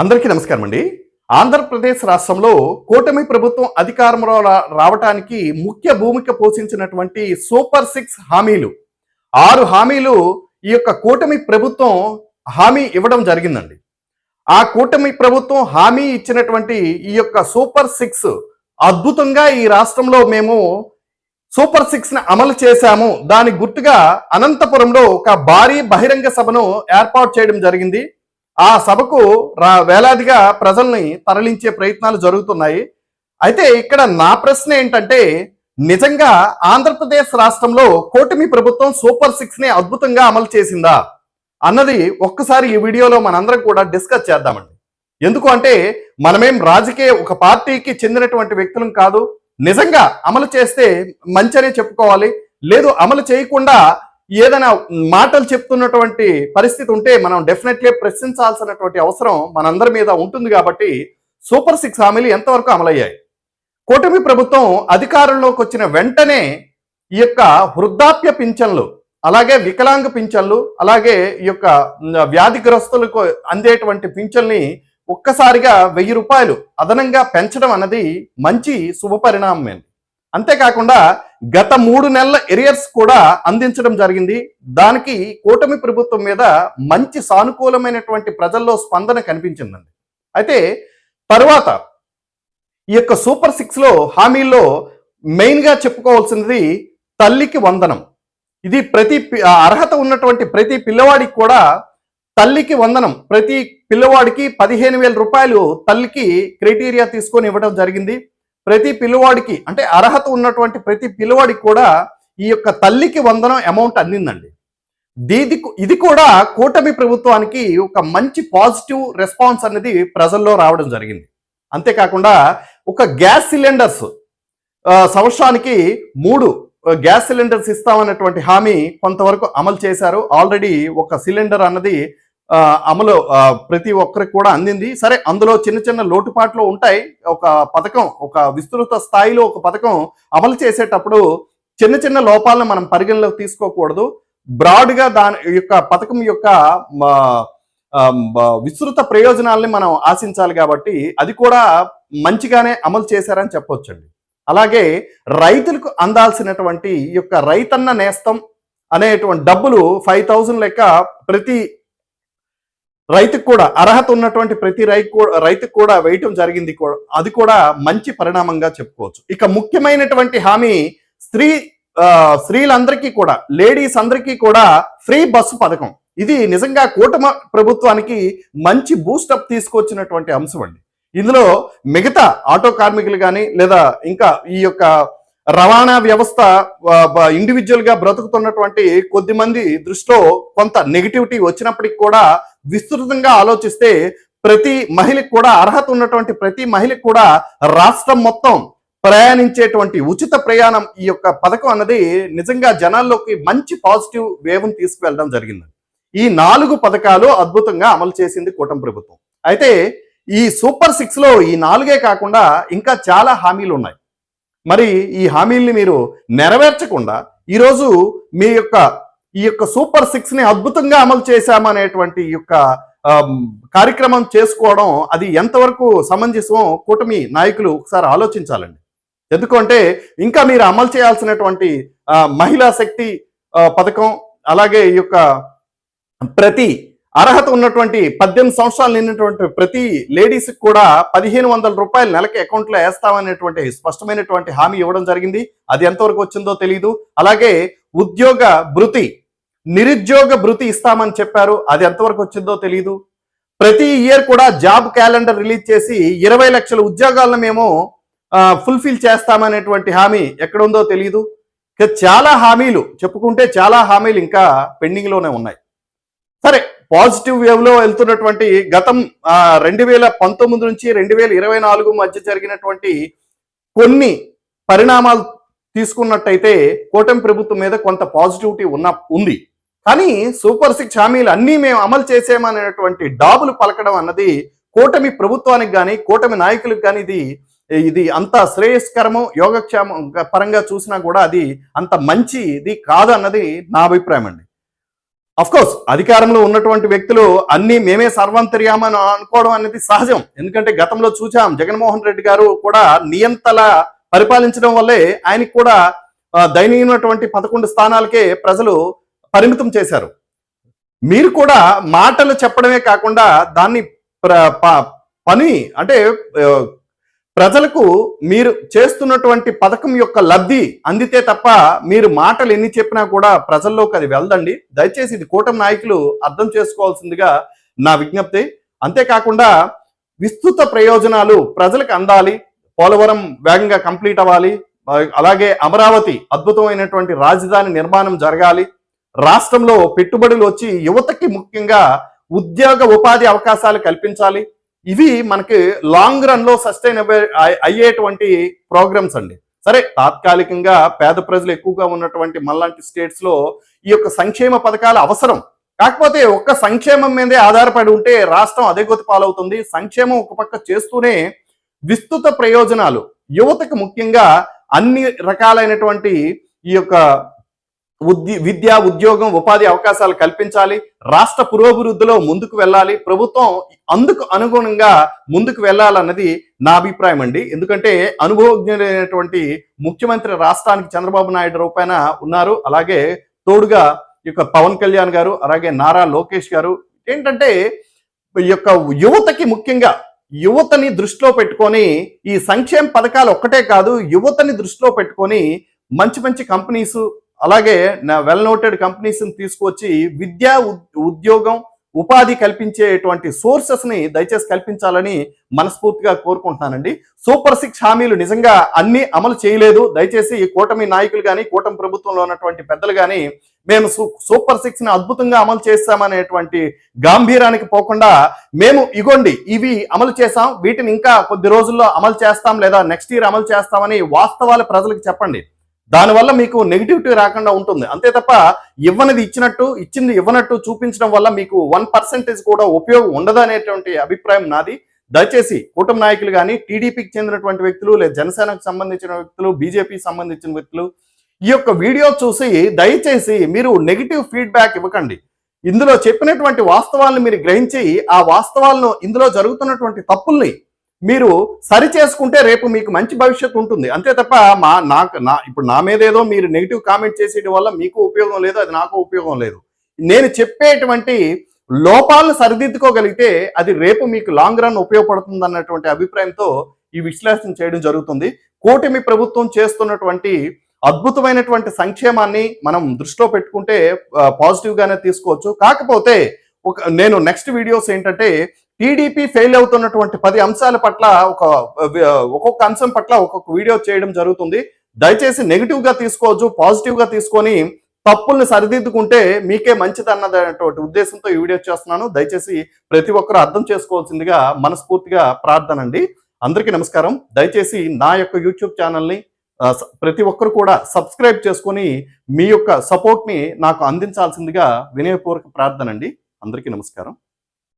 అందరికీ నమస్కారం అండి. ఆంధ్రప్రదేశ్ రాష్ట్రంలో కూటమి ప్రభుత్వం అధికారంలో రావటానికి ముఖ్య భూమిక పోషించినటువంటి సూపర్ సిక్స్ హామీలు. ఆరు హామీలు ఈ యొక్క కూటమి ప్రభుత్వం హామీ ఇవ్వడం జరిగిందండి. ఆ కూటమి ప్రభుత్వం హామీ ఇచ్చినటువంటి ఈ యొక్క సూపర్ సిక్స్ అద్భుతంగా ఈ రాష్ట్రంలో మేము సూపర్ సిక్స్ని అమలు చేశాము. దాని గుర్తుగా అనంతపురంలో ఒక భారీ బహిరంగ సభను ఏర్పాటు చేయడం జరిగింది. ఆ సభకు రా వేలాదిగా ప్రజల్ని తరలించే ప్రయత్నాలు జరుగుతున్నాయి. అయితే ఇక్కడ నా ప్రశ్న ఏంటంటే నిజంగా ఆంధ్రప్రదేశ్ రాష్ట్రంలో కూటమి ప్రభుత్వం సూపర్ సిక్స్ని అద్భుతంగా అమలు చేసిందా? అన్నది ఒక్కసారి ఈ వీడియోలో మనందరం కూడా డిస్కస్ చేద్దామండి. ఎందుకు అంటే మనమేం రాజకీయ ఒక పార్టీకి చెందినటువంటి వ్యక్తులం కాదు. నిజంగా అమలు చేస్తే మంచనే చెప్పుకోవాలి. లేదు అమలు చేయకుండా ఏదైనా మాటలు చెప్తున్నటువంటి పరిస్థితి ఉంటే మనం డెఫినెట్లీ ప్రశ్నించాల్సినటువంటి అవసరం మనందరి మీద ఉంటుంది కాబట్టి సూపర్ సిక్స్ హామీలు ఎంతవరకు అమలయ్యాయి? కూటమి ప్రభుత్వం అధికారంలోకి వచ్చిన వెంటనే ఈ యొక్క వృద్ధాప్య పింఛన్లు అలాగే వికలాంగ పింఛన్లు అలాగే ఈ యొక్క వ్యాధిగ్రస్తులకు అందేటువంటి పింఛన్ని ఒక్కసారిగా వెయ్యి రూపాయలు అదనంగా పెంచడం అన్నది మంచి శుభపరిణామమే అంతేకాకుండా గత మూడు నెలల ఎరియర్స్ కూడా అందించడం జరిగింది. దానికి కూటమి ప్రభుత్వం మీద మంచి సానుకూలమైనటువంటి ప్రజల్లో స్పందన కనిపించిందండి. అయితే తరువాత ఈ యొక్క సూపర్ సిక్స్లో హామీల్లో మెయిన్గా చెప్పుకోవాల్సినది తల్లికి వందనం. ఇది ప్రతి అర్హత ఉన్నటువంటి ప్రతి పిల్లవాడికి కూడా తల్లికి వందనం. ప్రతి పిల్లవాడికి పదిహేను వేల రూపాయలు తల్లికి క్రైటీరియా తీసుకొని ఇవ్వడం జరిగింది. ప్రతి పిల్లవాడికి అంటే అర్హత ఉన్నటువంటి ప్రతి పిల్లవాడికి కూడా ఈ యొక్క తల్లికి వందనం అమౌంట్ అందిందండి. దీది ఇది కూడా కూటమి ప్రభుత్వానికి ఒక మంచి పాజిటివ్ రెస్పాన్స్ అనేది ప్రజల్లో రావడం జరిగింది. అంతేకాకుండా ఒక గ్యాస్ సిలిండర్స్ సంవత్సరానికి మూడు గ్యాస్ సిలిండర్స్ ఇస్తామన్నటువంటి హామీ కొంతవరకు అమలు చేశారు. ఆల్రెడీ ఒక సిలిండర్ అన్నది అమలు ప్రతి ఒక్కరికి కూడా అందింది. సరే అందులో చిన్న చిన్న లోటుపాట్లు ఉంటాయి. ఒక పథకం ఒక విస్తృత స్థాయిలో ఒక పథకం అమలు చేసేటప్పుడు చిన్న చిన్న లోపాలను మనం పరిగణలోకి తీసుకోకూడదు. బ్రాడ్గా దాని యొక్క పథకం యొక్క విస్తృత ప్రయోజనాల్ని మనం ఆశించాలి కాబట్టి అది కూడా మంచిగానే అమలు చేశారని చెప్పొచ్చండి. అలాగే రైతులకు అందాల్సినటువంటి ఈ యొక్క రైతన్న నేస్తం అనేటువంటి డబ్బులు ఫైవ్ థౌజండ్ లెక్క ప్రతి రైతుకు కూడా అర్హత ఉన్నటువంటి ప్రతి రైతు రైతుకు కూడా వేయటం జరిగింది కూడా అది కూడా మంచి పరిణామంగా చెప్పుకోవచ్చు. ఇక ముఖ్యమైనటువంటి హామీ స్త్రీ స్త్రీలందరికీ కూడా లేడీస్ అందరికీ కూడా ఫ్రీ బస్సు పథకం. ఇది నిజంగా కూటమి ప్రభుత్వానికి మంచి బూస్టప్ తీసుకొచ్చినటువంటి అంశం అండి. ఇందులో మిగతా ఆటో కార్మికులు కానీ లేదా ఇంకా ఈ యొక్క రవాణా వ్యవస్థ ఇండివిజువల్గా బ్రతుకుతున్నటువంటి కొద్ది మంది దృష్టిలో కొంత నెగిటివిటీ వచ్చినప్పటికి కూడా విస్తృతంగా ఆలోచిస్తే ప్రతి మహిళకు కూడా అర్హత ఉన్నటువంటి ప్రతి మహిళకు కూడా రాష్ట్రం మొత్తం ప్రయాణించేటువంటి ఉచిత ప్రయాణం ఈ యొక్క పథకం అన్నది నిజంగా జనాల్లోకి మంచి పాజిటివ్ వేవ్ని తీసుకువెళ్ళడం జరిగింది. ఈ నాలుగు పథకాలు అద్భుతంగా అమలు చేసింది కూటమి ప్రభుత్వం. అయితే ఈ సూపర్ సిక్స్లో ఈ నాలుగే కాకుండా ఇంకా చాలా హామీలు ఉన్నాయి. మరి ఈ హామీల్ని మీరు నెరవేర్చకుండా ఈరోజు మీ యొక్క ఈ యొక్క సూపర్ సిక్స్ని అద్భుతంగా అమలు చేశామనేటువంటి ఈ యొక్క కార్యక్రమం చేసుకోవడం అది ఎంతవరకు సమంజసమో కూటమి నాయకులు ఒకసారి ఆలోచించాలండి. ఎందుకంటే ఇంకా మీరు అమలు చేయాల్సినటువంటి మహిళా శక్తి పథకం అలాగే ఈ యొక్క ప్రతి అర్హత ఉన్నటువంటి పద్దెనిమిది సంవత్సరాలు నిన్నటువంటి ప్రతి లేడీస్కి కూడా పదిహేను వందల రూపాయలు నెలకి అకౌంట్లో వేస్తామనేటువంటి స్పష్టమైనటువంటి హామీ ఇవ్వడం జరిగింది. అది ఎంతవరకు వచ్చిందో తెలియదు అలాగే ఉద్యోగ భృతి నిరుద్యోగ భృతి ఇస్తామని చెప్పారు. అది ఎంతవరకు వచ్చిందో తెలియదు ప్రతి ఇయర్ కూడా జాబ్ క్యాలెండర్ రిలీజ్ చేసి ఇరవై లక్షల ఉద్యోగాలను మేము ఫుల్ఫిల్ చేస్తామనేటువంటి హామీ ఎక్కడుందో తెలియదు చాలా హామీలు చెప్పుకుంటే చాలా హామీలు ఇంకా పెండింగ్లోనే ఉన్నాయి. సరే పాజిటివ్ వేవ్లో వెళ్తున్నటువంటి గతం రెండు వేల పంతొమ్మిది నుంచి రెండు వేల ఇరవై నాలుగు మధ్య జరిగినటువంటి కొన్ని పరిణామాలు తీసుకున్నట్టయితే కూటమి ప్రభుత్వం మీద కొంత పాజిటివిటీ ఉన్న ఉంది. కానీ సూపర్ సిక్స్ హామీలు అన్నీ మేము అమలు చేసామనేటువంటి డాబులు పలకడం అన్నది కూటమి ప్రభుత్వానికి కానీ కూటమి నాయకులకు కానీ ఇది ఇది అంత శ్రేయస్కరము యోగక్షేమ పరంగా చూసినా కూడా అది అంత మంచి ఇది నా అభిప్రాయం అండి. కోర్స్ అధికారంలో ఉన్నటువంటి వ్యక్తులు అన్ని మేమే సర్వంతర్యామని అనుకోవడం అనేది సహజం. ఎందుకంటే గతంలో చూచాం జగన్మోహన్ రెడ్డి గారు కూడా నియంతల పరిపాలించడం వల్లే ఆయనకి కూడా దయనీయమైనటువంటి పదకొండు స్థానాలకే ప్రజలు పరిమితం చేశారు. మీరు కూడా మాటలు చెప్పడమే కాకుండా దాన్ని పని అంటే ప్రజలకు మీరు చేస్తున్నటువంటి పథకం యొక్క లబ్ధి అందితే తప్ప మీరు మాటలు ఎన్ని చెప్పినా కూడా ప్రజల్లోకి అది వెళ్దండి. దయచేసి ఇది కూటమి నాయకులు అర్థం చేసుకోవాల్సిందిగా నా విజ్ఞప్తి. అంతేకాకుండా విస్తృత ప్రయోజనాలు ప్రజలకు అందాలి. పోలవరం వేగంగా కంప్లీట్ అవ్వాలి. అలాగే అమరావతి అద్భుతమైనటువంటి రాజధాని నిర్మాణం జరగాలి. రాష్ట్రంలో పెట్టుబడులు వచ్చి యువతకి ముఖ్యంగా ఉద్యోగ ఉపాధి అవకాశాలు కల్పించాలి. ఇవి మనకి లాంగ్ రన్లో సస్టైనబుల్ సస్టైన్ అయ్యేటువంటి ప్రోగ్రామ్స్ అండి. సరే తాత్కాలికంగా పేద ప్రజలు ఎక్కువగా ఉన్నటువంటి మళ్ళాంటి స్టేట్స్లో ఈ యొక్క సంక్షేమ పథకాలు అవసరం. కాకపోతే ఒక్క సంక్షేమం మీదే ఆధారపడి ఉంటే రాష్ట్రం అధోగతి పాలవుతుంది. సంక్షేమం ఒక పక్క చేస్తూనే విస్తృత ప్రయోజనాలు. యువతకు ముఖ్యంగా అన్ని రకాలైనటువంటి ఈ యొక్క ఉద్య విద్య ఉద్యోగం ఉపాధి అవకాశాలు కల్పించాలి. రాష్ట్ర పురోభివృద్ధిలో ముందుకు వెళ్ళాలి. ప్రభుత్వం అందుకు అనుగుణంగా ముందుకు వెళ్ళాలన్నది నా అభిప్రాయం అండి. ఎందుకంటే అనుభవజ్ఞులైనటువంటి ముఖ్యమంత్రి రాష్ట్రానికి చంద్రబాబు నాయుడు రూపాయన ఉన్నారు. అలాగే తోడుగా ఈ యొక్క పవన్ కళ్యాణ్ గారు అలాగే నారా లోకేష్ గారు. ఏంటంటే ఈ యొక్క యువతకి ముఖ్యంగా యువతని దృష్టిలో పెట్టుకొని ఈ సంక్షేమ పథకాలు ఒక్కటే కాదు యువతని దృష్టిలో పెట్టుకొని మంచి మంచి కంపెనీసు అలాగే నా వెల్ నోటెడ్ కంపెనీస్ని తీసుకొచ్చి విద్యా ఉద్యోగం ఉపాధి కల్పించేటువంటి సోర్సెస్ని దయచేసి కల్పించాలని మనస్ఫూర్తిగా కోరుకుంటున్నానండి. సూపర్ సిక్స్ హామీలు నిజంగా అన్ని అమలు చేయలేదు. దయచేసి ఈ కూటమి నాయకులు కానీ కూటమి ప్రభుత్వంలో ఉన్నటువంటి పెద్దలు కానీ మేము సూ- సూపర్ సిక్స్ని అద్భుతంగా అమలు చేస్తామనేటువంటి గాంభీరానికి పోకుండా మేము ఇగోండి ఇవి అమలు చేసాం వీటిని ఇంకా కొద్ది రోజుల్లో అమలు చేస్తాం లేదా నెక్స్ట్ ఇయర్ అమలు చేస్తామని వాస్తవాలు ప్రజలకు చెప్పండి. దానివల్ల మీకు నెగిటివిటీ రాకుండా ఉంటుంది. అంతే తప్ప ఇవ్వనిది ఇచ్చినట్టు ఇచ్చింది ఇవ్వనట్టు చూపించడం వల్ల మీకు వన్ పర్సెంటేజ్ కూడా ఉపయోగం ఉండదు అనేటువంటి అభిప్రాయం నాది. దయచేసి కూటమి నాయకులు కానీ టీడీపీకి చెందినటువంటి వ్యక్తులు లేదా జనసేనకు సంబంధించిన వ్యక్తులు బీజేపీకి సంబంధించిన వ్యక్తులు ఈ యొక్క వీడియో చూసి దయచేసి మీరు నెగిటివ్ ఫీడ్బ్యాక్ ఇవ్వకండి. ఇందులో చెప్పినటువంటి వాస్తవాలను మీరు గ్రహించి ఆ వాస్తవాలను ఇందులో జరుగుతున్నటువంటి తప్పుల్ని మీరు సరి చేసుకుంటే రేపు మీకు మంచి భవిష్యత్తు ఉంటుంది. అంతే తప్ప మా నాకు నా ఇప్పుడు నా మీద ఏదో మీరు నెగిటివ్ కామెంట్ చేసేయడం వల్ల మీకు ఉపయోగం లేదు అది నాకు ఉపయోగం లేదు. నేను చెప్పేటువంటి లోపాలను సరిదిద్దుకోగలిగితే అది రేపు మీకు లాంగ్ రన్ ఉపయోగపడుతుంది అన్నటువంటి అభిప్రాయంతో ఈ విశ్లేషణ చేయడం జరుగుతుంది. కూటమి ప్రభుత్వం చేస్తున్నటువంటి అద్భుతమైనటువంటి సంక్షేమాన్ని మనం దృష్టిలో పెట్టుకుంటే పాజిటివ్గానే తీసుకోవచ్చు. కాకపోతే ఒక నేను నెక్స్ట్ వీడియోస్ ఏంటంటే టీడీపీ ఫెయిల్ అవుతున్నటువంటి పది అంశాల పట్ల ఒక ఒక్కొక్క అంశం పట్ల ఒక్కొక్క వీడియో చేయడం జరుగుతుంది. దయచేసి నెగిటివ్గా తీసుకోవచ్చు పాజిటివ్గా తీసుకొని తప్పుల్ని సరిదిద్దుకుంటే మీకే మంచిది అన్నటువంటి ఉద్దేశంతో ఈ వీడియో చేస్తున్నాను. దయచేసి ప్రతి ఒక్కరూ అర్థం చేసుకోవాల్సిందిగా మనస్ఫూర్తిగా ప్రార్థన అండి అందరికీ నమస్కారం. దయచేసి నా యొక్క యూట్యూబ్ ఛానల్ని ప్రతి ఒక్కరు కూడా సబ్స్క్రైబ్ చేసుకొని మీ యొక్క సపోర్ట్ని నాకు అందించాల్సిందిగా వినయపూర్వక ప్రార్థన అండి అందరికీ నమస్కారం.